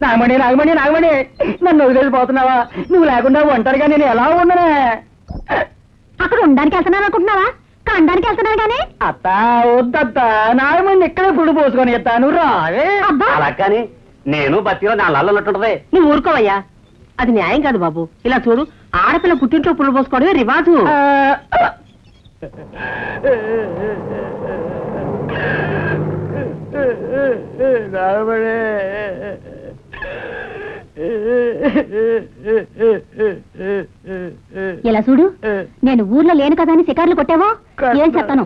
నాగమణి నాగమణి నాగమణి నన్ను వదిలేసిపోతున్నావా? నువ్వు లేకుండా ఒంటరిగా నేను ఎలా ఉండనే అక్కడ ఉండడానికి వెళ్తున్నాను అనుకుంటున్నావా? కండానికి వెళ్తున్నాను కానీ? అత్త వద్దత్త నాగమణి ఇక్కడే పుడు పోసుకొని ఎత్తాను రావే అబ్బా! అలా కానీ నేను బతిలో నా లల్ల ఉన్నట్టుంటది. నువ్వు ఊరుకోవయ్యా. అది న్యాయం కాదు బాబు. ఇలా చూడు ఆడపిల్ల పుట్టింట్లో పుల్ల పోసుకోవడమే రివాజు. ఆ, నాగమణి ఇలా చూడు? నేను ఊర్లో లేను కదా అని శికార్లు కొట్టావో? ఏం చెప్తాను?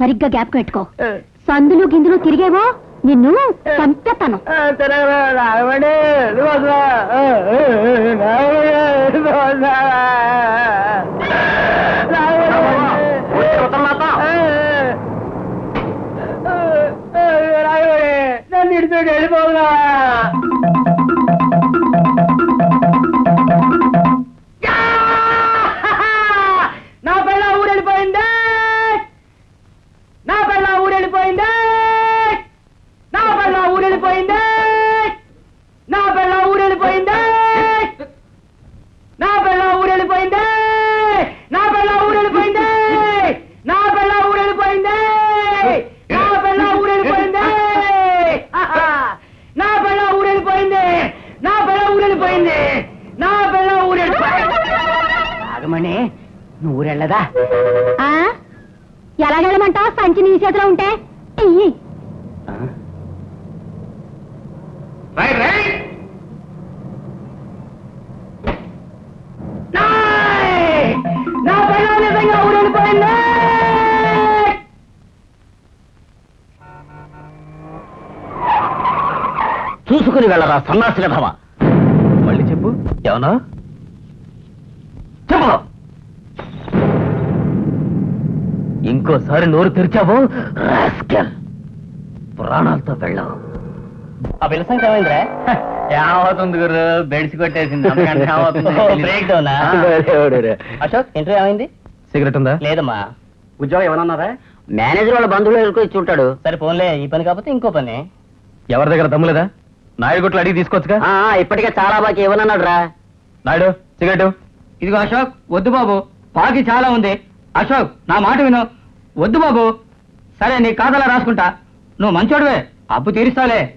సరిగ్గా గ్యాప్ కట్టుకో సందులు గిందులు తిరిగేవో? నిన్ను చంపేస్తాను. రావడే तो डर बोला ఊరెళ్ళదా ఎలాగెళ్ళమంటావు సంచి నీ చేతిలో ఉంటే? చూసుకుని వెళ్ళరా సన్నాసిన భవ మళ్ళీ చెప్పు. ఏమన్నా? చెప్పు. ఇంకోసారి నోరు తెరిచావు? ప్రాణాలతో వెళ్ళవు. ఆ పిల్ల సంగతి ఏమైందిరా ఏమవుతుంది గురు? బెడ్స్ కొట్టేసింది. బ్రేక్ డౌనా అశోక్ ఇంటర్వ్యూ ఏమైంది? సిగరెట్ ఉందా? లేదమ్మా. ఉద్యోగం ఏమన్నారా? మేనేజర్ వాళ్ళ బంధువులు ఎదుర్కొని ఇచ్చి ఉంటాడు. సరే ఫోన్లే ఈ పని కాకపోతే ఇంకో పని. ఎవరి దగ్గర దమ్ములేదా నాయుడు గుట్లు అడిగి తీసుకోవచ్చుగా? ఇప్పటికే చాలా బాకీ ఇవ్వనన్నాడు రా నాయుడు సిగరెట్. ఇదిగో అశోక్ వద్దు బాబు. పాకి చాలా ఉంది. అశోక్ నా మాట విను. వద్దు బాబు. సరే నీ కాదలా రాసుకుంటా. నువ్వు మంచోడువే. అప్పు తీరుస్తాలే.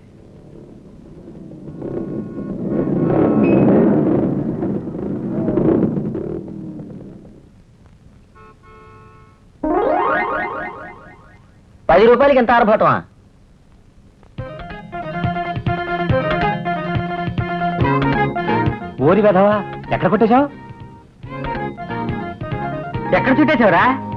పది రూపాయలకి ఎంత ఆరభటమా? ఊరి వెధవా ఎక్కడ కొట్టేశావు? ఎక్కడ చుట్టేశావురా?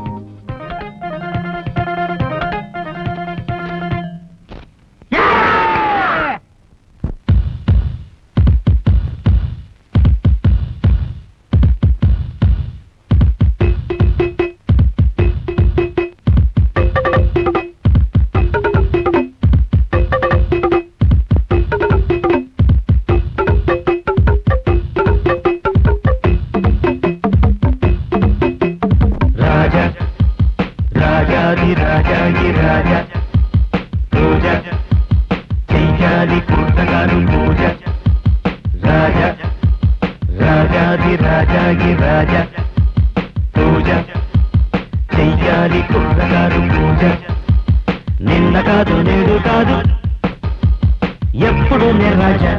రాజాది రాజాది రాజా పూజ చెయ్యాలి పూటగారు పూజ రాజా రాజాది రాజాది రాజా పూజ చెయ్యాలి పూటగారు పూజ నిన్న కాదు నేడు కాదు ఎప్పుడు నే రాజా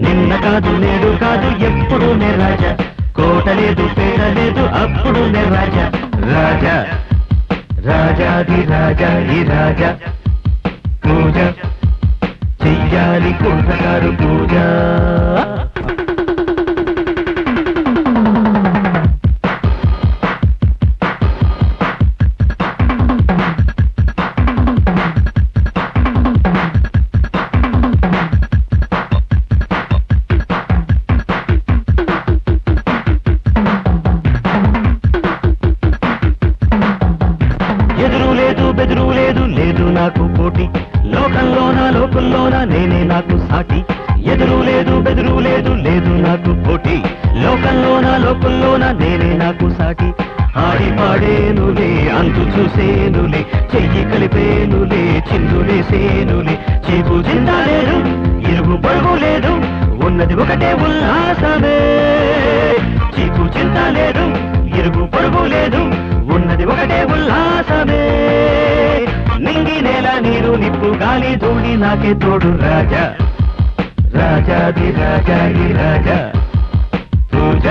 నిన్న కాదు నేడు కాదు ఎప్పుడు నే రాజా కోట లేదు పేట లేదు అప్పుడు నే రాజా రాజా రాజాది రాజా ఈ రాజా. పూజ. చెయ్యాలి కుంభగారు పూజ. లేదు బెదురు లేదు లేదు నాకు పోటీ. లోకంలోన లోకంలోన నేనే నాకు సాటి. ఎదురు లేదు బెదురు లేదు లేదు నాకు పోటీ. లోకంలోన లోకంలోన నేనే నాకు సాటి. ఆడి పాడేనులే అంతు చూసేనులే చెయ్యి కలిపేనులే చిందులేసేనులే చీపు చిందా లేదు ఇరుగు పొడుగు లేదు ఉన్నది ఒకటే ఉల్లాసమే. చీపు చింత లేదు ఇరుగు పొడుగు లేదు ఉన్నది ఒకటే ఉల్లాసమే. నింగి నేల నీరు నిప్పు గాలి ధూళి నాకే తోడు రాజా. రాజాది రాజా ఈ రాజా. పూజ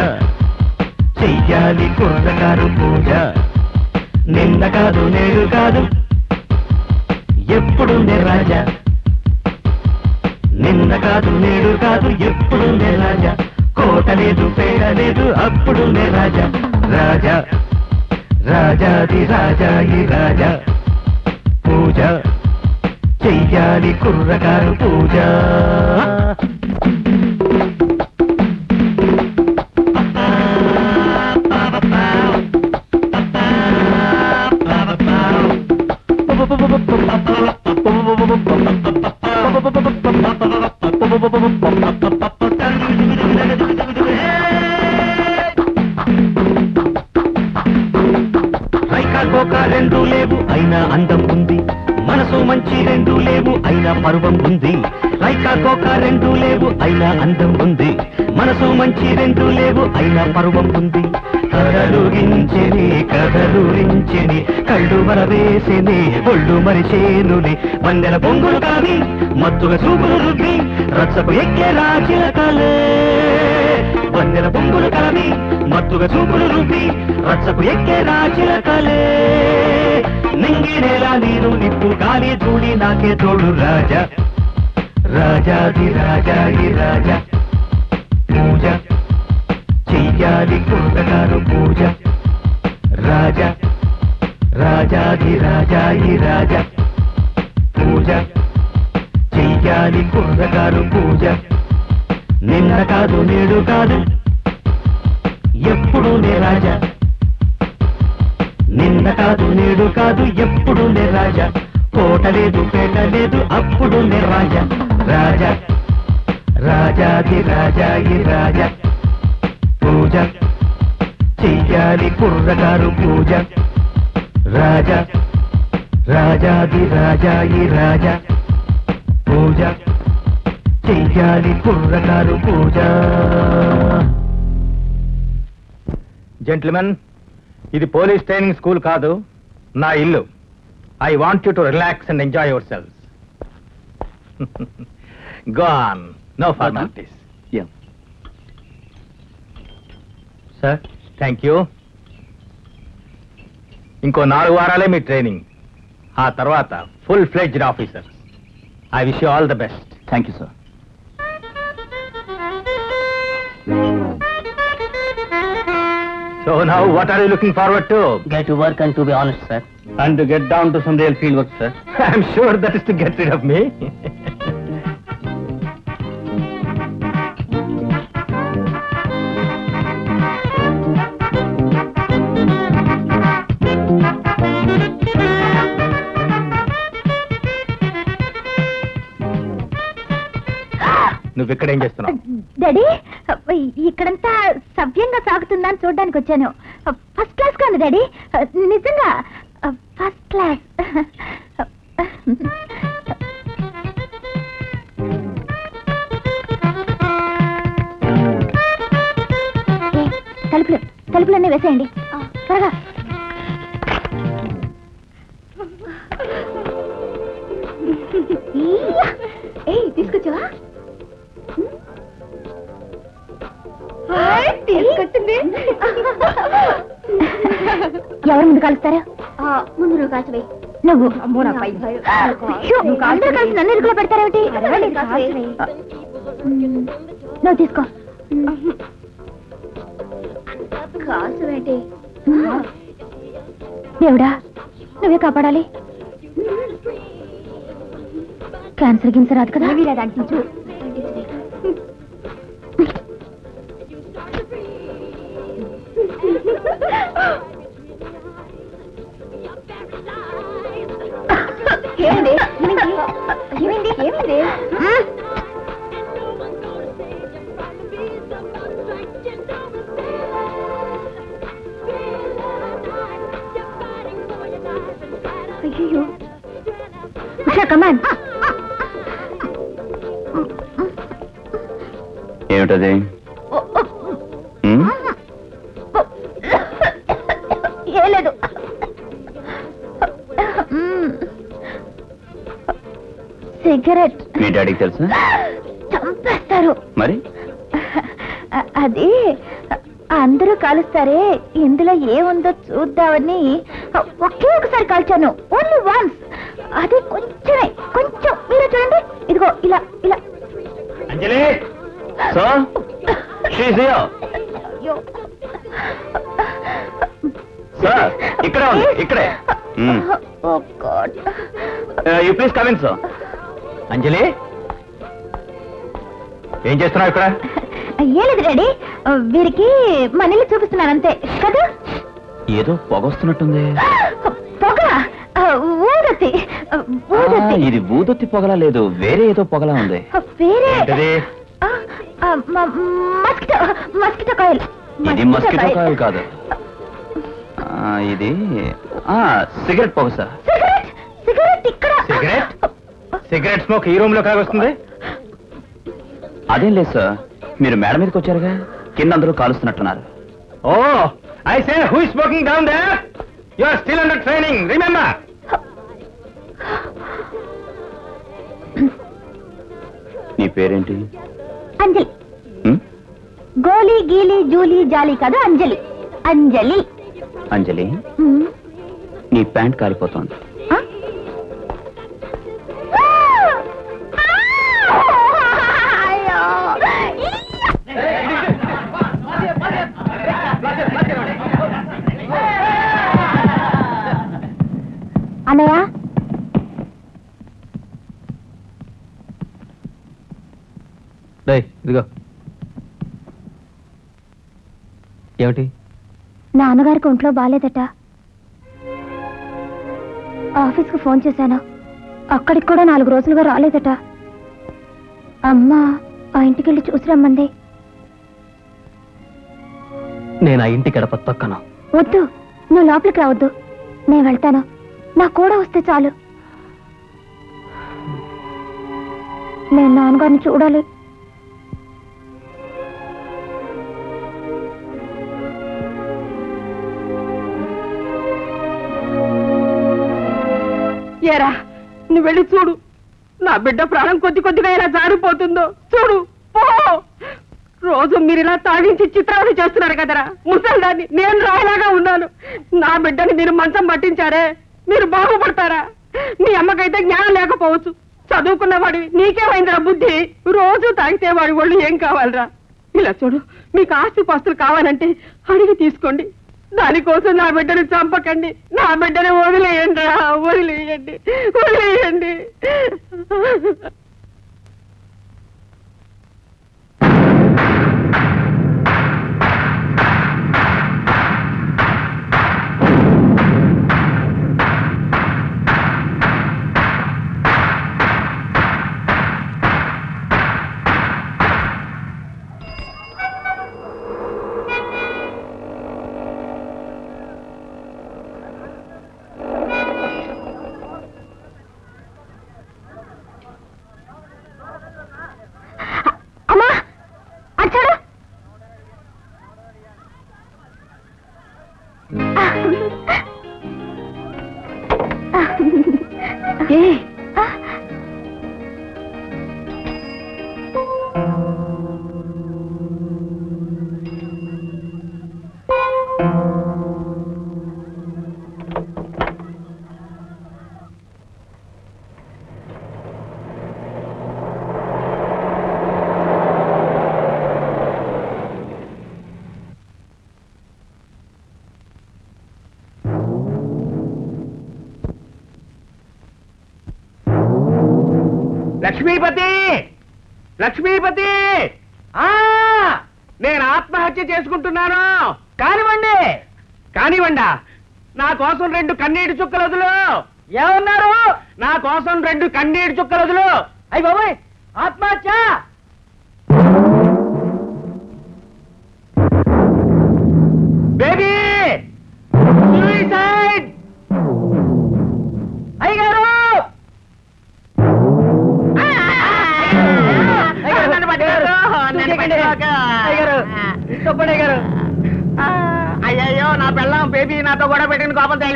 చెయ్యాలి కుర్రగారు పూజ. నిన్న కాదు నేడు కాదు. ఎప్పుడుండే రాజా? నిన్న కాదు నేడు కాదు ఎప్పుడుండే రాజా? కోట లేదు పేడ లేదు అప్పుడుండే రాజా. రాజా రాజాది రాజాయి రాజా. పూజ. చెయ్యాలి కుర్రగారు పూజ. అందం ఉంది. లైకా కోక రెండు లేవు అయినా అందం ఉంది. మనసు మంచి రెండు లేవు అయినా పర్వం ఉంది. కదలుగించెని కదలురించెని కళ్ళు వరవేసెని ఒళ్ళు మరిచేనుని. వందెల పొంగులు కావి మత్తుగా చూపులు రుద్ది రచ్చకు ఎక్కే రాచిలకలే వందెల పొంగులు కావి మత్తుగా చూపులు రూపి రచ్చకు ఎక్కే రాచిలకలే నింగి నేల నీరు నిప్పు గాలి ధూళి నాకే తోడు రాజా. రాజాది రాజా ఈ రాజా. పూజ. చెయ్యాలి కుర్రగారు పూజ. రాజా రాజాది రాజా ఈ రాజా. పూజ. చెయ్యాలి కుర్రగారు పూజ. జెంట్మెన్ ఇది పోలీస్ ట్రైనింగ్ స్కూల్ కాదు నా ఇల్లు. I want you to relax and enjoy your selves gone no formalities sir thank you ఇంకో నాలుగు వారాలే మీ ట్రైనింగ్ ఆ తర్వాత full fledged officer I wish you all the best thank you sir So now, what are you looking forward to? Get to work and to be honest, sir. And to get down to some real field work, sir. I'm sure that is to get rid of me. నువ్వు చేస్తున్నావు? Daddy ఇక్కడంతా సవ్యంగా సాగుతుందని చూడడానికి వచ్చాను. First class కాదు daddy. నిజంగా first class. తలుపులు తలుపులన్నీ వేసేయండి. త్వరగా. తీసుకొచ్చావా? తీసుకొచ్చింది. ఎవరు ముందు కలుస్తారు? ముందు నువ్వు కాల్చవే నువ్వు. అందరూ కలిసి నన్ను ఇరుకులో పెడతారేమిటి. నువ్వు తీసుకో. దేవుడా నువ్వే కాపాడాలి. క్యాన్సర్ గిన్సర్ రాదు కదా? అంటించు ఏమిటది. సిగరెట్. మీ డాడీకి తెలుసా? చంపేస్తారు. మరి? అది అందరూ కాలుస్తారే. ఇందులో ఏముందో చూద్దామని ఒకే ఒకసారి కాల్చాను. ఓన్లీ వన్స్ అది కొంచెమే. కొంచెం. మీరు చూడండి. ఇదిగో ఇలా. అంజలి సో షీజ్ అయ్యో. సార్ ఇక్కడే ఉంది ఇక్కడే. You please come in sir Anjali ఏం చేస్తున్నావు ఇక్కడ? ఏ లేదు డాడీ. వీరికి మనీళ్ళు చూపిస్తున్నాను అంతే. కదా? ఏదో పొగొస్తున్నట్టుంది పొగ? ఆ, ఊదొత్తి ఊదొత్తి. ఇది బూదొత్తి పొగలా లేదు వేరే ఏదో పొగలా ఉంది. వేరే. Mosquito mosquito coil. ఇది మస్కిటో కాయలు. కాదు. ఆ, ఇది ఆ సిగరెట్ పొగ సార్. సిగరెట్? సిగరెట్ ఇక్కడ. సిగరెట్? సిగరెట్ స్మోక్ ఈ రూమ్లో కాగొస్తుంది అదేం లేదు సార్. మీరు మేడ మీదకి వచ్చారుగా? కింద అందరూ కాలుస్తున్నట్టున్నారు. ఓ I say who smoking down they you are still under training remember? నీ పేరేంటి? అంజలి? గోలీ గీలి జూలీ జాలి కాదు అంజలి. అంజలి. అంజలి. నీ ప్యాంట్ కాలిపోతోంది. అన్నయ్య. ఇదిగో. ఏమిటి? నాన్నగారికి ఒంట్లో బాగాలేదట ఆఫీస్కి ఫోన్ చేశాను. అక్కడికి కూడా నాలుగు రోజులుగా రాలేదట. అమ్మ ఆ ఇంటికి వెళ్ళి చూసి రమ్మంది. నేను ఆ ఇంటి గడప తొక్కను. వద్దు నువ్వు లోపలికి రావద్దు. నేను వెళ్తాను. నా కూడా వస్తే చాలు. నేను నాన్నగారిని చూడాలి. ఏరా నువ్వు వెళ్ళి చూడు. నా బిడ్డ ప్రాణం కొద్ది కొద్దిగా ఎలా జారిపోతుందో చూడు పో. రోజు మీరు ఇలా తాగించి చిత్రాలు చేస్తున్నారు కదరా. ముసల్దాన్ని నేను రాయలాగా ఉన్నాను. నా బిడ్డని మీరు మంచం పట్టించారే మీరు బాగుపడతారా? మీ అమ్మకైతే జ్ఞానం లేకపోవచ్చు. చదువుకున్నవాడి నీకేమైందిరా బుద్ధి? రోజు తాగితే వాడి ఒళ్ళు ఏం కావాలరా? ఇలా చూడు మీకు ఆస్తి పాస్తులు కావాలంటే అడిగి తీసుకోండి. దానికోసం నా బిడ్డను చంపకండి. నా బిడ్డను వదిలేయండి రా వదిలేయండి వదిలేయండి. లక్ష్మీపతి! లక్ష్మీపతి! ఆ! నేను ఆత్మహత్య చేసుకుంటున్నాను. కానివ్వండి. కానివ్వండా. నా కోసం రెండు కన్నీటి చుక్కలు వదులు. ఏమన్నారు? నా కోసం రెండు కన్నీటి చుక్కలు వదులు. అయ్యి బాబాయ్! ఆత్మహత్య!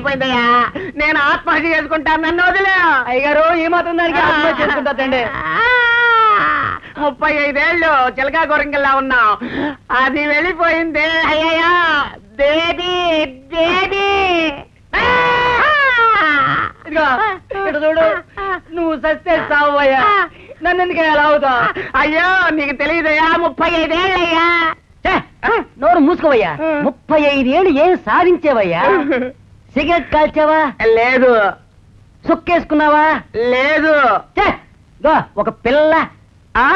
తేలిపోయిందయ్యా నేను ఆత్మహత్య చేసుకుంటాను నన్ను వదిలే. అయ్యగారు ఈ మాత్రం దానికి ఆత్మహత్య చేసుకుంటారండి ముప్పై ఐదేళ్ళు చిలకా గోరింకల్లా ఉన్నాం. అది వెళ్ళిపోయింది అయ్యయ్యా. బేబీ బేబీ ఇదిగో ఇక్కడ చూడు. నువ్వు సస్తే సావయ్యా నన్ను ఎందుకు అలా అవుతావు? అయ్యో నీకు తెలియదయ్యా ముప్పై ఐదేళ్ళయ్యా. నోరు మూసుకోవయ్యా. ముప్పై ఐదేళ్ళు ఏం సాధించేవయ్యా? సిగరెట్ కాల్చావా? లేదు. సుక్కేసుకున్నావా? లేదు. ఒక పిల్ల. ఆ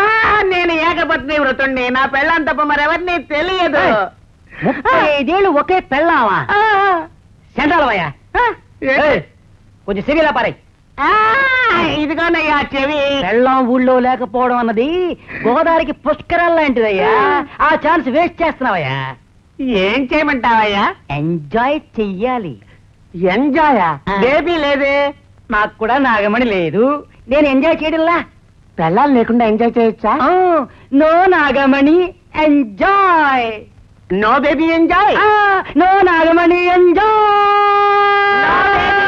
నేను ఏకపత్ని వృతుణ్ణి. నా పెళ్ళం తప్ప మరెవరిని తెలియదు. ముప్పై ఐదేళ్ళు ఒకే పెళ్ళావా సెంట్రాలవయ్యా? కొంచెం సివిలా పారాయి. ఇదిగోనయ్యా చెవి. పెళ్ళం ఊళ్ళో లేకపోవడం అన్నది గోదావరికి పుష్కరాలు లాంటిదయ్యా. ఆ ఛాన్స్ వేస్ట్ చేస్తున్నావయ్యా. ఏం చేయమంటావయ్యా? ఎంజాయ్ చెయ్యాలి. ఎంజాయ్. బేబీ లేదే. నాకు కూడా నాగమణి లేదు. నేను ఎంజాయ్ చేయడంలా? పెళ్ళాలు లేకుండా ఎంజాయ్ చేయొచ్చా? No Nagamani enjoy no baby enjoy no Nagamani enjoy